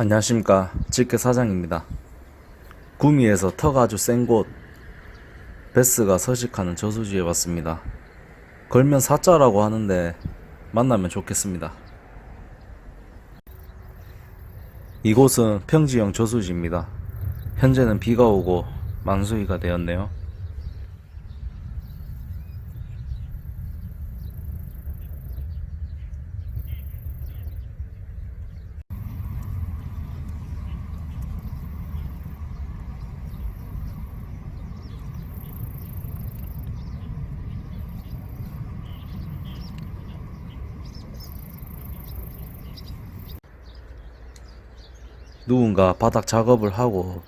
안녕하십니까. 직계 사장입니다. 구미에서 터가 아주 센 곳 베스가 서식하는 저수지에 왔습니다. 걸면 사자라고 하는데 만나면 좋겠습니다. 이곳은 평지형 저수지입니다. 현재는 비가 오고 만수위가 되었네요 누군가 바닥 작업을 하고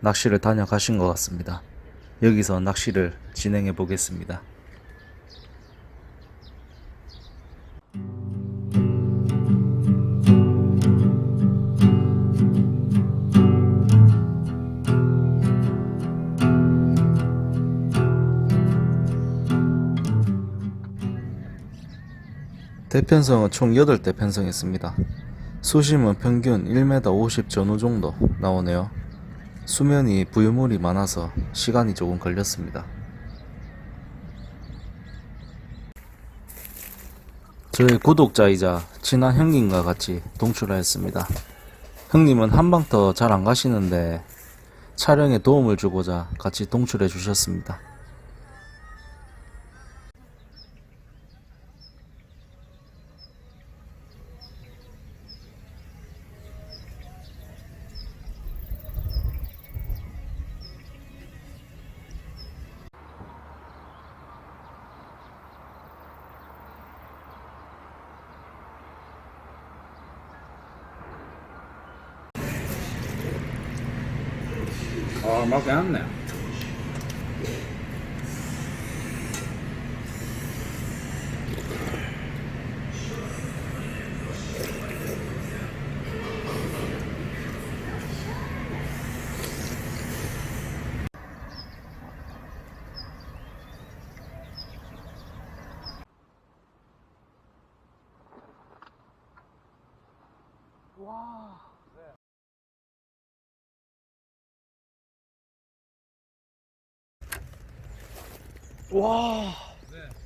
낚시를 다녀가신 것 같습니다. 여기서 낚시를 진행해 보겠습니다. 대편성은 총 8대 편성했습니다. 수심은 평균 1m 50 전후 정도 나오네요. 수면이 부유물이 많아서 시간이 조금 걸렸습니다. 저의 구독자이자 친한 형님과 같이 동출하였습니다. 형님은 한방터 잘안 가시는데 촬영에 도움을 주고자 같이 동출해 주셨습니다. 아, 맛이 와,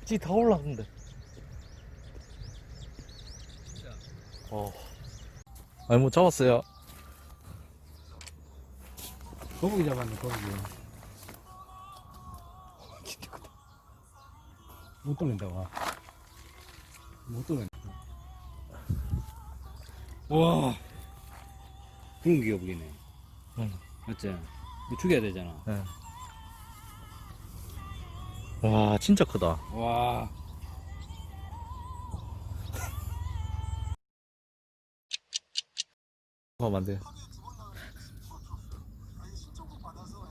찌다 올랐는데. 어. 아니 뭐 잡았어요. 거북이 잡았네, 거북이. 못 돌린다, 와. 못 돌린다. 와. 붕기 거북이네. 응. 맞지? 죽여야 되잖아. 네. 와, 진짜 크다. 와. 가면 안 돼.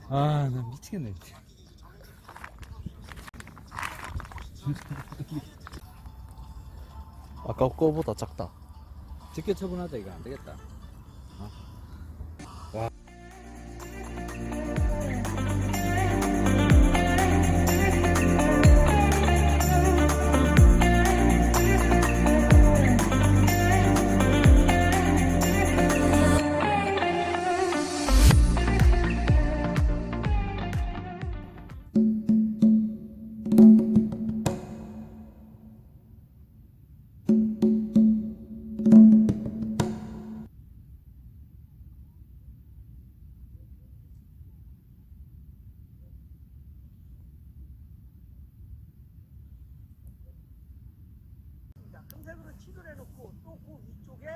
아, 나 미치겠네. 아까 거보다 작다. 직계 처분하자, 이거 안 되겠다. 금색으로 칠을 해놓고 또 그 위쪽에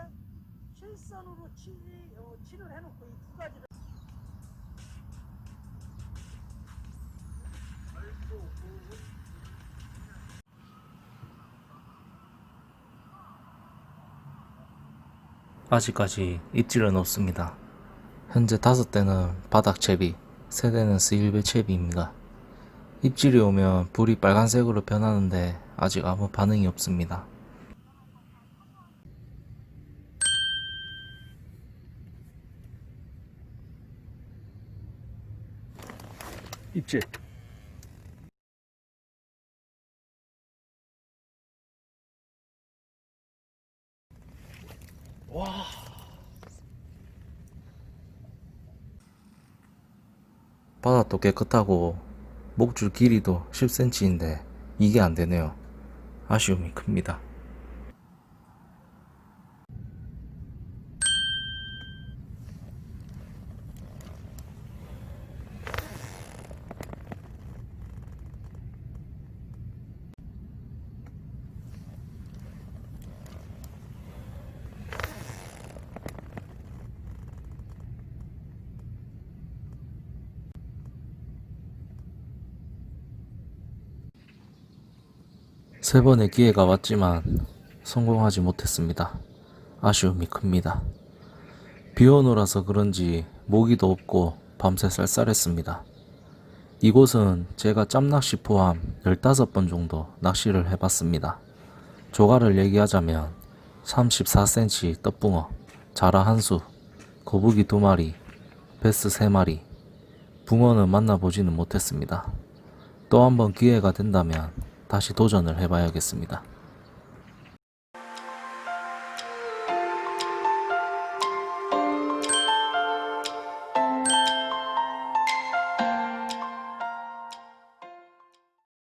실선으로 칠이, 어, 칠을 해놓고 이 두 가지를 아직까지 입질은 없습니다. 현재 다섯 대는 바닥 채비, 세 대는 스일베 채비입니다. 입질이 오면 불이 빨간색으로 변하는데 아직 아무 반응이 없습니다. 입질. 와. 바닥도 깨끗하고 목줄 길이도 10cm인데 이게 안되네요. 아쉬움이 큽니다. 세 번의 기회가 왔지만 성공하지 못했습니다. 아쉬움이 큽니다. 비 오느라서 그런지 모기도 없고 밤새 쌀쌀했습니다. 이곳은 제가 짬낚시 포함 15번 정도 낚시를 해봤습니다. 조가를 얘기하자면 34cm 떡붕어, 자라 한 수, 거북이 두 마리, 베스 세 마리, 붕어는 만나보지는 못했습니다. 또 한 번 기회가 된다면 다시 도전을 해봐야겠습니다.